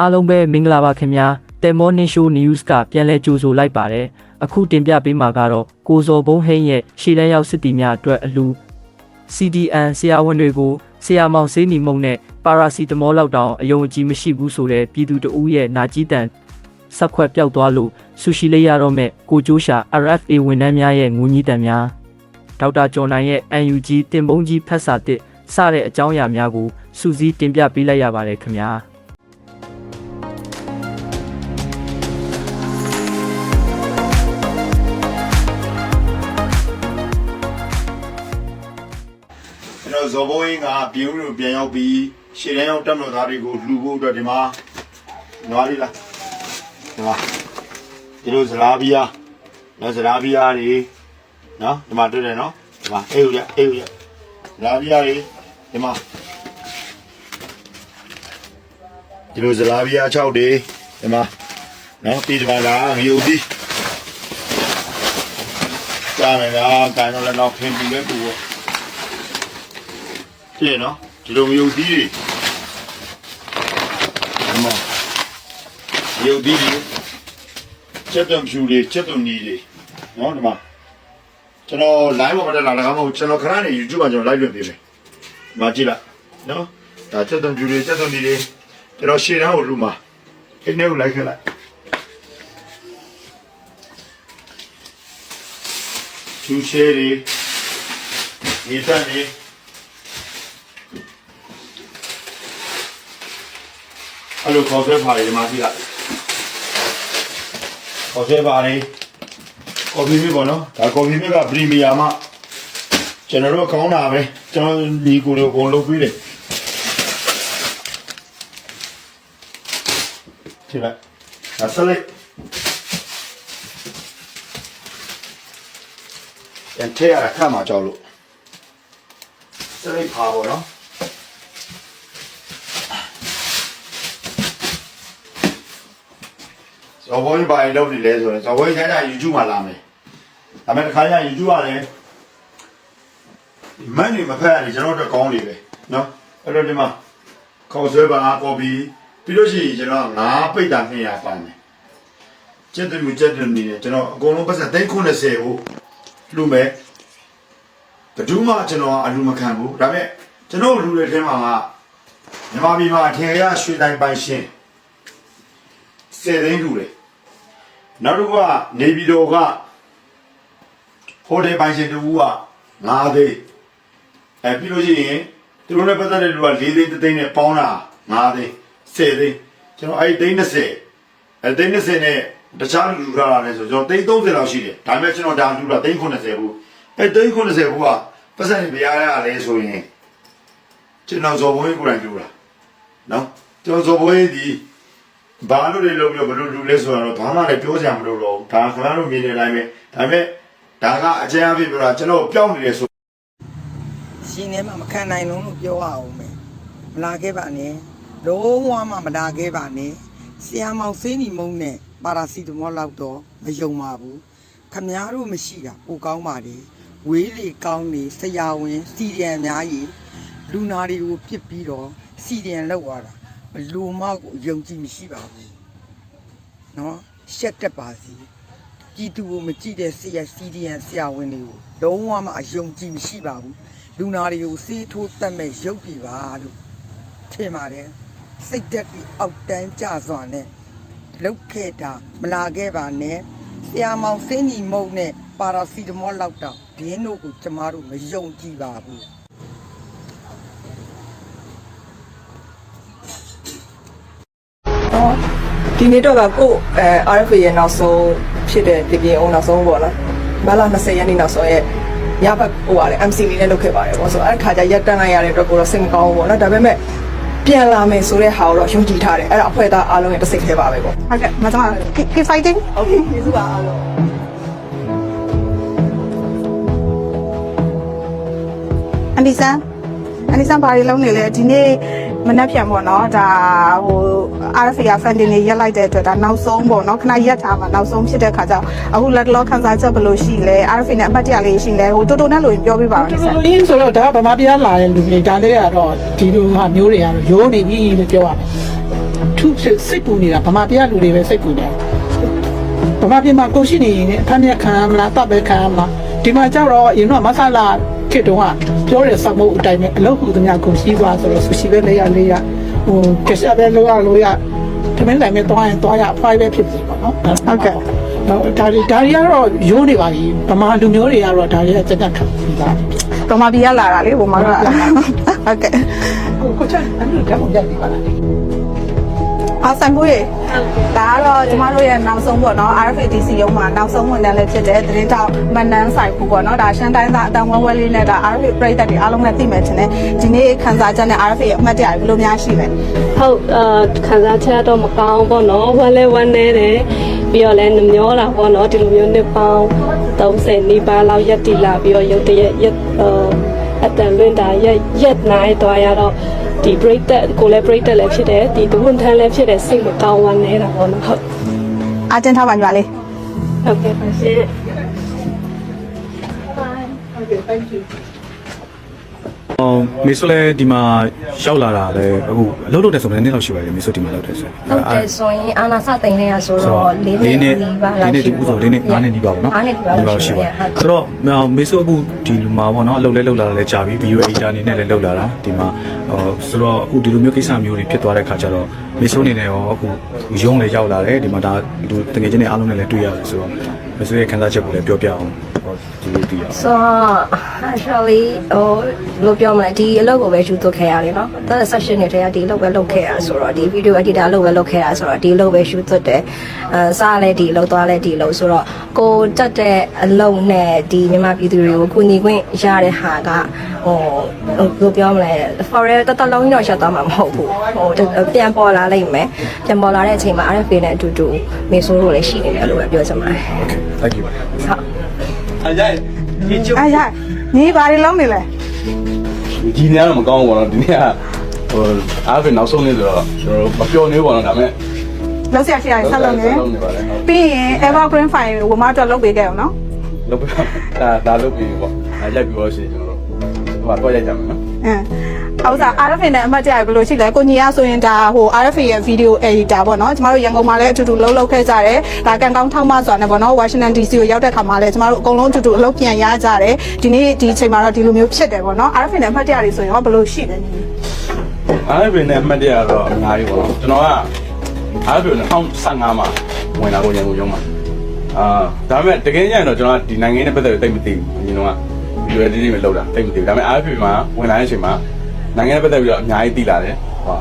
အားလုံးပဲမင်္ဂလာပါခင်ဗျာတယ်မောနင်းရှိုး news ကပြန်လဲကြိုဆိုလိုက်ပါတယ်အခုတင်ပြပေးမှာကတော့ကိုဇော်ဘုံဟိန်းရဲ့ရှေ့တန်းရောက်စစ်တီများအတွက်အလူ CDN ဆရာဝန်တွေကိုဆရာမောင်စေးနီမုံနဲ့ပါရာစီတမောလောက်တောင်အယုံအကြည်မရှိဘူးဆိုတဲ့ပြည်သူတအူးရဲ့နာကြီးတန်ဆက်ခွက်ပျောက်သွားလို့ဆူရှီလေးရတော့မဲ့ကိုကျိုးရှာ RFA ဝန်ထမ်းများရဲ့ငူညီတန်များဒေါက်တာကျော်နိုင်ရဲ့ UNG တင်ပုံးကြီးဖက်စာတစ်စတဲ့အကြောင်းအရာများကိုစူးစီးတင်ပြပေးလိုက်ရပါတယ်ခင်ဗျာ ကျွန်တော်ဇော်ဘိုးင်းကပြည်ဦးလို့ပြန်ရောက်ပြီးရှေ့တန်းရောက်တက်မလို့သားတွေကိုလှူဖို့အတွက်ဒီမှာနွားလေးလားဒီမှာဒီလိုဇလာဘီယာနော်ဇလာဘီယာတွေနော်ဒီမှာတွေ့တယ်နော်ဒီမှာအေးဦးရအေးဦးရဇလာဘီယာတွေဒီမှာဒီလိုဇလာဘီယာ6တွေဒီမှာနော်ပြီးဒီမှာလာငရုတ်ဒီကြားမယ်လားကန်တော့လည်းတော့ဖင်ပြီးပဲပူ ပေါ့ပြည့်နော်ဒီလိုမြုပ်သီးတွေဒီမှာမြုပ်သီးတွေချက်တုံဖြူတွေချက်တုံနီတွေနော်ဒီမှာကျွန်တော် live ပေါ်မှာတက်လာတာကမဟုတ်ကျွန်တော်ခဏနေ YouTube မှာကျွန်တော် live လွှင့်ပေးမယ်ဒီမှာကြည့်လိုက်နော်ဒါချက်တုံဖြူတွေချက်တုံနီတွေကျွန်တော်ရှေ့တန်းကိုလူမှာအိမ်ထဲကိုလိုက်ခဲ့လိုက်ဖြူရှဲတွေဒီတက်တွေ အဲ့လိုခေါ်ဆွဲပါတယ်ဒီမှာကြည့်လိုက်ခေါ်ဆွဲပါတယ်ကော်ဖီမစ်ပေါ့နော်ဒါကော်ဖီမစ်ကပရီမီယာမှကျွန်တော်တို့ကောင်းတာပဲကျွန်တော်ဒီကိုယ်ကိုအကုန်လုပ်ပြီးတယ်ကြည့်လိုက်ဒါဆက်လိုက်ပြန်ထည့်ရတာခတ်မှာကြောက်လို့ဆက်လိုက်ပါပေါ့နော် ဇော်ဘုန်းကြီးဘာလုပ်နေလဲဆိုရင်ဇော်ဘုန်းကြီးဆိုင်တာ YouTube မှာလာမယ်ဒါပေမဲ့တစ်ခါကျ YouTube ကလည်းမန်နေမဖက်ရတယ်ကျွန်တော်တို့ကောင်းနေပဲနော်အဲ့တော့ဒီမှာခေါ်ဆွဲပါကော်ပီပြီးလို့ရှိရင်ကျွန်တော်ငါးပိတ်တာ200ပါမယ်ကျက်တယ်မြကျက်တယ်နေကျွန်တော်အကုန်လုံးပတ်စံ390ကိုလှူမယ်ဘယ်သူမှကျွန်တော်အလူမခံဘူးဒါပေမဲ့ကျွန်တော်လူတွေထဲမှာကမြန်မာပြည်မှာအထင်ရရွှေတိုင်းပိုင်ရှင် 10သိန်းလှူတယ်နောက်တစ်ခုကနေပြည်တော်ကဟိုတယ်ပိုင်ရှင်တူက9သိန်းအဲပြီးလို့ရှိရင်သူတို့နဲ့ပတ်သက်တဲ့လူက4သိန်း3သိန်းနဲ့ပေါင်းတာ9သိန်း10သိန်းကျွန်တော်အဲ့ဒီသိန်း30အဲသိန်း30နဲ့တခြားလူလူထားတာလဲဆိုကျွန်တော်သိန်း30လောက်ရှိတယ်ဒါပေမဲ့ကျွန်တော်ဒါလူတာသိန်း80ဘူးအဲသိန်း80ဘူးကပတ်စံပြရရလဲဆိုရင်ကျွန်တော်ဇော်ဘုန်းကြီးကိုယ်တိုင်လူတာနော်ကျွန်တော်ဇော်ဘုန်းကြီးဒီ ဘာလို့လဲလို့ပြောဘယ်လိုလူလဲဆိုတော့ဘာမှလည်းပြောစရာမလိုတော့ဘူးဒါခင်ဗျားတို့မြင်နေတိုင်းပဲဒါပေမဲ့ဒါကအကျဉ်းအဖြစ်ပြောတာကျွန်တော်ပြောင်းနေတယ်ဆိုရှင်ထဲမှာမခံနိုင်လုံးလို့ပြောရအောင်မယ်မလာခဲ့ပါနဲ့လုံးဝမှမလာခဲ့ပါနဲ့ဆီယာမောင်စင်းနီမုံနဲ့ပါရာစီတမောလောက်တော့မယုံပါဘူးခမားတို့မရှိတာပိုကောင်းပါလေဝေးလေကောင်းနေဆရာဝန်စီဒီအန်များကြီးလူနာတွေကိုပြစ်ပြီးတော့စီဒီအန်လောက်ရတာ ဘလို့မှကိုယုံကြည်မရှိပါဘူးနော်ရှက်တက်ပါစီပြည်သူကိုမကြည့်တဲ့ဆရာစီဒီအန်ဆရာဝန်တွေကိုလုံးဝမှအယုံကြည်မရှိပါဘူးလူနာတွေကိုစေးထိုးတက်မဲ့ရုပ်ပြီပါလို့ထင်ပါတယ်စိတ်သက်ပြီးအောက်တန်းကြစွာနဲ့လုတ်ခဲ့တာမလာခဲ့ပါနဲ့ဆရာမောင်စင်းကြီးမုံနဲ့ပါရာစီတမောလောက်တော့ဒင်းတို့ကိုကျမတို့မယုံကြည်ပါဘူး ဒီနေ့တော့ကကိုအဲ RFA ရဲ့နောက်ဆုံးဖြစ်တဲ့ဒီပြင်အောင်နောက်ဆုံးပေါ့နော်မလာ20ရက်နေ့နောက်ဆုံးရဲ့ညဘက်ဟိုပါတယ် MC လေးနဲ့လုပ်ခဲ့ပါတယ်ပေါ့ဆိုတော့အဲ့ခါကျရက်တန်းလိုက်ရတဲ့အတွက်ကိုတော့စိတ်မကောင်းဘူးပေါ့နော်ဒါပေမဲ့ပြန်လာမယ်ဆိုတဲ့ဟာကိုတော့ယုံကြည်ထားတယ်အဲ့ဒါအဖွဲ့သားအားလုံးရဲ့တစ်စိတ်သေးပါပဲပေါ့ Okay, madam, keep, keep fighting. ဟုတ်ကဲ့ကျေးဇူးပါအားလုံးအန်ဒီဆန်အန်ဒီဆန်ဘာတွေလုံးနေလဲဒီနေ့မနှက်ပြန်ပေါ့နော်ဒါဟို RFA က funding တွေရက်လိုက်တဲ့အတွက်ဒါနောက်ဆုံးပေါ့နော်ခဏရက်ထားမှာနောက်ဆုံးဖြစ်တဲ့ခါကျတော့အခုလက်လောခန်းစားချက်ဘယ်လိုရှိလဲ RFA နဲ့အမှတ်တရလေးရှိလဲဟိုတိုတိုနဲ့လို့ရင်ပြောပြပါဦးတူဆန်တူလေးဆိုတော့ဒါကဗမာပြည်ကလာတဲ့လူတွေဒါလေးကတော့ဒီလိုဟာမျိုးတွေကတော့ရိုးနေပြီလို့ပြောရမယ်ထုစိတ်ပူနေတာဗမာပြည်ကလူတွေပဲစိတ်ပူနေတာဗမာပြည်မှာကိုရှိနေရင်အဖမ်းရခံရမလားတပ်ပဲခံရမလားဒီမှာကျတော့ရင်တော့မဆလာခေတုံးကပြောတဲ့စမုတ်အတိုင်းပဲအလုပ်ခုသမျှကိုရှိသွားဆိုတော့ဆူရှိပဲလေးရလေးရ ဟိုကစားပဲလောရလောရတမင်တိုင်မဲ့တွားရင်တွားရဖိုင်ပဲဖြစ်ပြီပေါ့နော်ဟုတ်ကဲ့တော့ဒါတွေဒါတွေကတော့ရိုးနေပါပြီဗမာလူမျိုးတွေကတော့ဒါတွေကစက်တက်ခံပြီးသားတော်မပြရလာတာလေဘုံမကဟုတ်ကဲ့ကိုကိုချန်အဲ့လိုတက်အောင်ရိုက်ပြီးပါလား အောင်ဆိုင်ဘူးရေဒါကတော့ကျမတို့ရဲ့နောက်ဆုံးပေါ့နော် RFADC ရုံးမှာနောက်ဆုံးဝန်ထမ်းလည်းဖြစ်တဲ့သတင်းတောက်မန်နန်းဆိုင်ဘူးပေါ့နော်ဒါရှမ်းတိုင်းသားအတန်ဝဲဝဲလေးနဲ့ဒါ RFA ပြည်သက်တွေအားလုံးနဲ့သိမယ်ထင်တယ်ဒီနေ့ခန်းစားချက်နဲ့ RFA ရဲ့အမှတ်တရဘယ်လိုများရှိလဲဟုတ်အာခံစားချက်တော့မကောင်းဘောနော်ဝမ်းလဲဝမ်းနေတယ်ပြီးတော့လည်းနှမျောတာဘောနော်ဒီလိုမျိုးနှစ်ပေါင်း30နီးပါးလောက်ရက်တည်လာပြီးတော့ရုပ်တရက်ရက်အာ အတန်လွင်တာရက်ရက်နိုင်သွားရတော့ဒီ break တက်ကိုလည်း break တက်လည်းဖြစ်တယ်ဒီဘုံထမ်းလည်းဖြစ်တယ်စိတ်မကောင်းဝမ်းနေတာဘောနော်ဟုတ်အားတင်ထားပါညီမလေးဟုတ်ကဲ့ပါရှင် အော်မေဆိုလဲဒီမှာရောက်လာတာလဲအခုအလုပ်လုပ်တယ်ဆိုတော့နည်းနည်းလောက်ရှိပါတယ်မေဆိုဒီမှာလုပ်တယ်ဆိုဟုတ်တယ်ဆိုရင်အာနာစသိန်းနေရဆိုတော့၄နှစ်နီးပါးလေးလောက်နှစ်ဒီဥဆိုလေးနှစ်၅နှစ်နီးပါဘူးနော်၅နှစ်နီးပါးလောက်ရှိပါတယ်ဟုတ်ဆိုတော့မေဆိုအခုဒီလူမှာပေါ့နော်အလုပ်လဲလုပ်လာတာလဲကြာပြီ video editor အနေနဲ့လဲလုပ်လာတာဒီမှာဟောဆိုတော့အခုဒီလိုမျိုးကိစ္စမျိုးတွေဖြစ်သွားတဲ့ခါကျတော့မေဆိုအနေနဲ့ရောအခုရုံးလဲရောက်လာတယ်ဒီမှာဒါဒီတကယ်ချင်းတွေအားလုံးနဲ့လဲတွေ့ရတယ်ဆိုတော့မေဆိုရဲ့ခံစားချက်ကိုလည်းပြောပြအောင် ဟောဒီလိုသိရအောင်ဆိုတော့ actually ဟိုဘယ်လိုပြောမလဲဒီအလုပ်ကိုပဲယူသွခဲ့ရတယ်နော်။ဒါ session တွေတည်းကဒီအလုပ်ပဲလုပ်ခဲ့ရဆိုတော့ဒီ video editor အလုပ်ပဲလုပ်ခဲ့ရဆိုတော့ဒီအလုပ်ပဲယူသွတယ်။အဲစားလဲဒီအလုပ်သွားလဲဒီအလုပ်ဆိုတော့ကိုတက်တဲ့အလုပ်နဲ့ဒီမြန်မာပြည်သူတွေကိုကူညီခွင့်ရတဲ့ဟာကဟိုဘယ်လိုပြောမလဲ forever တတလုံးကြီးတော့ရှောက်သွားမှာမဟုတ်ဘူး။ဟိုပြန်ပေါ်လာလိမ့်မယ်။ပြန်ပေါ်လာတဲ့အချိန်မှာ RFA နဲ့အတူတူမေဆိုးတို့လည်းရှိနေတယ်လို့ပဲပြောချင်ပါတယ်။ okay thank you ဟုတ် အားရညီဘာတွေလုံးနေလဲဒီနေ့ကတော့မကောင်းဘူးပေါ့နော်ဒီနေ့ကဟိုအားဖြင့်နောက်ဆုံးနေ့ဆိုတော့ကျွန်တော်တို့မပြောနေဘူးပေါ့နော်ဒါပေမဲ့လောက်ဆရာရှိရတယ်ဆက်လုံးနေလုံးနေပါလေဟုတ်ပြီးရင် evergreen file ကိုဝမတော့လုပ်ပေးခဲ့အောင်နော်လုပ်ပြဒါဒါလုပ်ပြီးပေါ့အဲရိုက်ပြီးတော့ရှိရင်ကျွန်တော်တို့ဟိုတော့ရိုက်ကြမယ်နော်အင်း ဥစ္စာ RFA နဲ့အမှတ်တရဘယ်လိုရှိလဲကိုညီရဆိုရင်ဒါဟို RFA ရဲ့ video editor ပေါ့နော်ကျမတို့ရန်ကုန်မှာလည်းအတူတူလှုပ်လှုပ်ခဲ့ကြတယ်ဒါကန်ကောင်းထောက်မဆိုတာနဲ့ပေါ့နော် Washington DC ကိုရောက်တဲ့ခါမှာလည်းကျမတို့အကုန်လုံးအတူတူအလုပ်ပြန်ရကြတယ်ဒီနေ့ဒီအချိန်မှာတော့ဒီလိုမျိုးဖြစ်တယ်ပေါ့နော် RFA နဲ့အမှတ်တရတွေဆိုရင်ရောဘယ်လိုရှိလဲညီအားဖြင့်နဲ့အမှတ်တရတော့အများကြီးပေါ့နော်ကျွန်တော်ကအားဖြင့်2015မှာဝင်လာကိုရန်ကုန်ရုံးမှာအာဒါပေမဲ့တကယ်ကြရင်တော့ကျွန်တော်ကဒီနိုင်ငံနဲ့ပတ်သက်ပြီးတိတ်မသိဘူးညီတော်ကဗီဒီယို editing ပဲလုပ်တာတိတ်မသိဘူးဒါပေမဲ့အားဖြင့်မှာဝင်လာတဲ့အချိန်မှာ နိုင်ငံနဲ့ပတ်သက်ပြီးတော့အများကြီးသိလာတယ်ဟော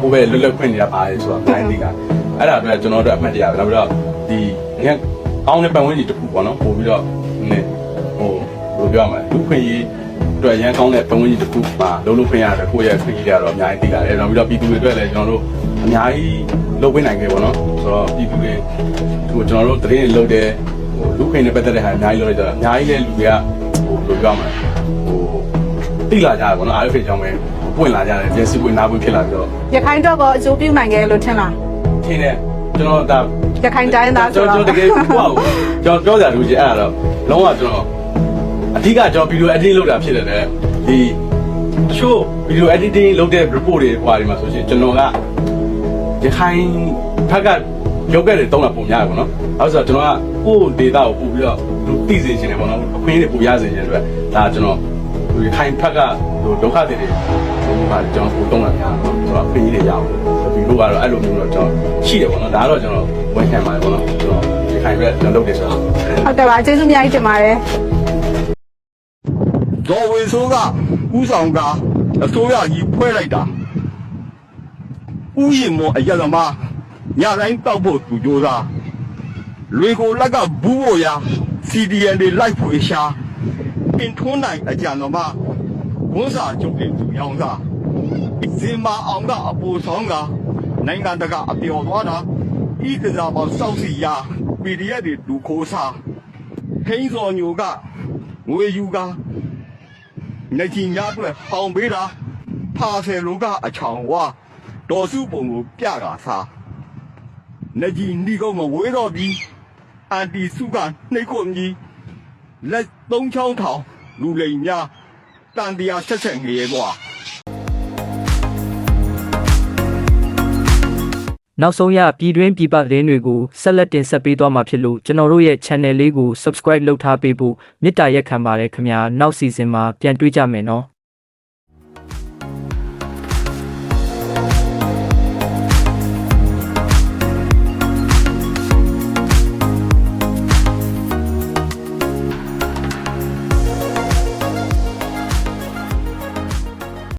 ဟိုပဲလွတ်လပ်ခွင့်နေတာပါတယ်ဆိုတော့အများကြီးသိတာအဲ့ဒါအတွက်ကျွန်တော်တို့အမှတ်တရပဲနောက်ပြီးတော့ဒီအရင်ကောင်းတဲ့ပတ်ဝန်းကျင်တစ်ခုပေါ့နော်ပို့ပြီးတော့နည်းဟိုဘယ်လိုပြောရမလဲလူခွင့်ရေးအတွက်ရန်ကောင်းတဲ့ပတ်ဝန်းကျင်တစ်ခုမှာလုံးလုံးခွင့်ရတယ်ကိုယ့်ရဲ့ခွင့်ရေးတွေကတော့အများကြီးသိလာတယ်နောက်ပြီးတော့ပြည်သူတွေအတွက်လည်းကျွန်တော်တို့အများကြီးလုပ်ပေးနိုင်ခဲ့ပေါ့နော်ဆိုတော့ပြည်သူတွေဟိုကျွန်တော်တို့တရင်လုပ်တဲ့ဟိုလူခွင့်နဲ့ပတ်သက်တဲ့ဟာအများကြီးလုပ်လိုက်ကြတာအများကြီးလည်းလူတွေကဟိုဘယ်လိုပြောရမလဲဟို သိလာကြတယ်ပေါ့နော်အားဖြင့်ကြောင့်ပဲပွင့်လာကြတယ်ကျစီပွင့်နာပွင့်ဖြစ်လာပြီးတော့ရခိုင်တော့ကအကျိုးပြုနိုင်ခဲ့လို့ထင်လားထင်းတယ်ကျွန်တော်ဒါရခိုင်တိုင်းသားဆိုကျွန်တော့တော်တကယ်ကိုယ့်ကျွန်တော်ပြောစရာလူကြီးအဲ့ဒါတော့လုံးဝကျွန်တော်အဓိကကျွန်တော်ဗီဒီယို editing လုပ်တာဖြစ်တယ်လေဒီတချို့ဗီဒီယို editing လုပ်တဲ့ report တွေဟွာဒီမှာဆိုရှင်ကျွန်တော်ကရခိုင်ဘက်ကရုပ်ကက်တွေတုံးတာပုံများတယ်ပေါ့နော်အဲဆိုတော့ကျွန်တော်ကကိုယ့် data ကိုပို့ပြီးတော့လူသိစေချင်တယ်ပေါ့နော်အခွင့်အရေးတွေပိုရစေချင်တယ်အတွက်ဒါကျွန်တော် ရခိုင်ဘက်ကဟိုဒုက္ခတွေတွေဒီမှာကျွန်တော်ပို့တုံးတာများတော့ဆိုတော့အခွင့်အရေးတွေရအောင်ဒီလိုကတော့အဲ့လိုမျိုးတော့ကျွန်တော်ရှိတယ်ပေါ့နော်ဒါကတော့ကျွန်တော်ဝန်ခံပါတယ်ပေါ့နော်ကျွန်တော်ရခိုင်ဘက်ကျွန်တော်လုပ်တယ်ဆိုတော့ဟုတ်ကဲ့ပါကျေးဇူးအများကြီးတင်ပါတယ်ဒေါ်ဝေဆိုးကဥဆောင်ကအစိုးရကြီးဖွဲ့လိုက်တာဥယျာဉ်မောအရသမားညတိုင်းတောက်ဖို့သူကြိုးစားလွေကိုလက်ကဘူးဖို့ရာ CDN တွေလိုက်ဖွေရှာ ပင်ထွန်းနိုင်အကြံတော်မဝန်စာချုပ်တဲ့သူရောင်းစားဇင်မာအောင်ကအပူဆောင်ကနိုင်ငံတကာအပျော်သွားတာဤကစားပေါစောက်စီရာ PDF တွေလူခိုးစားဟိန်းစော်ညိုကငွေယူကနေကြီးများအတွက်ပေါင်ပေးတာဖာဆယ်လုံးကအချောင်ဝါတော်စုပုံကိုပြတာစားနေကြီးဏီကုန်းမဝေးတော့ပြီးအန်တီစုကနှိတ်ခွန်ကြီး လက်သုံးချောင်းထောင်လူလိမ်များတန်တရားဆက်ဆက်ငရေကွာနောက်ဆုံးရပြည်တွင်းပြည်ပသတင်းတွေကိုဆက်လက်တင်ဆက်ပေးသွားမှာဖြစ်လို့ကျွန်တော်တို့ရဲ့ channel လေးကို subscribe လုပ်ထားပေးဖို့မေတ္တာရက်ခံပါတယ်ခင်ဗျာနောက် season မှာပြန်တွေ့ကြမယ်နော်